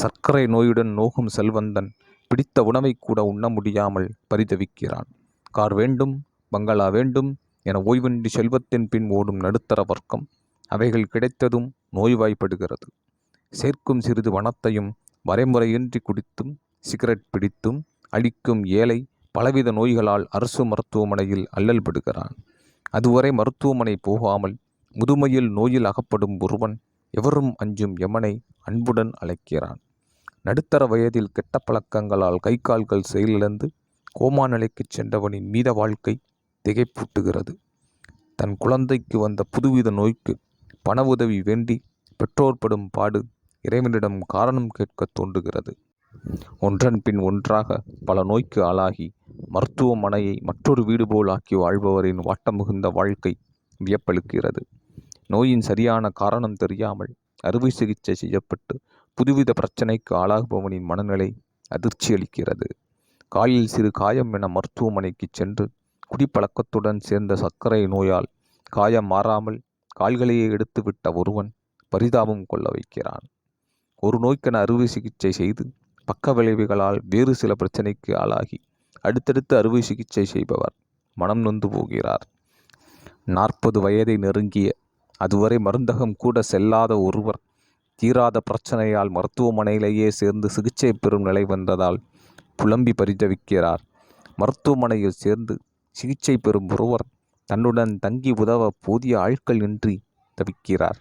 சர்க்கரை நோயுடன் நோகும் செல்வந்தன் பிடித்த உணவை கூட உண்ண முடியாமல் பரிதவிக்கிறான். கார் வேண்டும், பங்களா வேண்டும் என ஓய்வின்றி செல்வத்தின் பின் ஓடும் நடுத்தர வர்க்கம், அவைகள் கிடைத்ததும் நோய்வாய்ப்படுகிறது. சேர்க்கும் சிறிது வனத்தையும் வரைமுறையின்றி குடித்தும், சிகரெட் பிடித்தும் அழிக்கும் ஏழை பலவித நோய்களால் அரசு மருத்துவமனையில் அல்லல்படுகிறான். அதுவரை மருத்துவமனை போகாமல் முதுமையில் நோயில் அகப்படும் ஒருவன் எவரும் அஞ்சும் யமனை அன்புடன் அழைக்கிறான். நடுத்தர வயதில் கெட்ட பழக்கங்களால் கை கால்கள் செயலிழந்து கோமா நிலைக்கு சென்றவனின் மீத வாழ்க்கை திகைப்பூட்டுகிறது. தன் குழந்தைக்கு வந்த புதுவித நோய்க்கு பண உதவி வேண்டி பெற்றோர் படும் பாடு இறைவனிடம் காரணம் கேட்கத் தோன்றுகிறது. ஒன்றன் பின் ஒன்றாக பல நோய்க்கு ஆளாகி மருத்துவமனையை மற்றொரு வீடு போல் ஆக்கி வாழ்பவரின் வாட்டம் மிகுந்த வாழ்க்கை வியப்பளிக்கிறது. நோயின் சரியான காரணம் தெரியாமல் அறுவை சிகிச்சை செய்யப்பட்டு புதுவித பிரச்சனைக்கு ஆளாகுபவனின் மனநிலை அதிர்ச்சியளிக்கிறது. காலில் சிறு காயம் என மருத்துவமனைக்கு சென்று குடிப்பழக்கத்துடன் சேர்ந்த சர்க்கரை நோயால் காயம் மாறாமல் கால்களையே எடுத்துவிட்ட ஒருவன் பரிதாபம் கொள்ள வைக்கிறான். ஒரு நோய்க்கென அறுவை சிகிச்சை செய்து பக்க விளைவுகளால் வேறு சில பிரச்சனைக்கு ஆளாகி அடுத்தடுத்து அறுவை சிகிச்சை செய்பவர் மனம் நொந்து போகிறார். நாற்பது வயதை நெருங்கிய அதுவரை மருந்தகம் கூட செல்லாத ஒருவர் தீராத பிரச்சனையால் மருத்துவமனையிலேயே சேர்ந்து சிகிச்சை பெறும் நிலை வந்ததால் புலம்பி பரிதவிக்கிறார். மருத்துவமனையில் சேர்ந்து சிகிச்சை பெறும் ஒருவர் தன்னுடன் தங்கி உதவ போதிய ஆட்கள் இன்றி தவிக்கிறார்.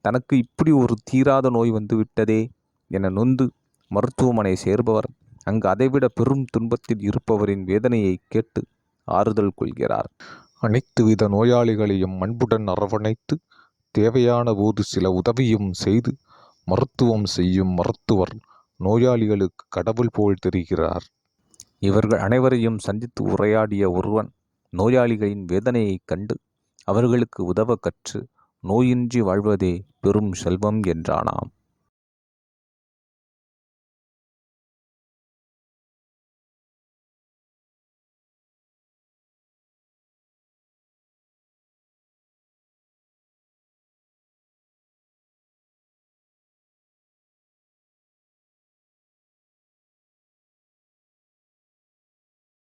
தனக்கு இப்படி ஒரு தீராத நோய் வந்துவிட்டதே என நொந்து மருத்துவமனை சேர்பவர் அங்கு அதைவிட பெரும் துன்பத்தில் இருப்பவரின் வேதனையைக் கேட்டு ஆறுதல் கொள்கிறார். அனைத்து வித நோயாளிகளையும் அன்புடன் அரவணைத்து தேவையான போது சில உதவியும் செய்து மருத்துவம் செய்யும் மருத்துவர் நோயாளிகளுக்கு கடவுள் போல் தெரிகிறார். இவர்கள் அனைவரையும் சந்தித்து உரையாடிய ஒருவன் நோயாளிகளின் வேதனையைக் கண்டு அவர்களுக்கு உதவ கற்று நோயின்றி வாழ்வதே பெரும் செல்வம் என்றானாம்.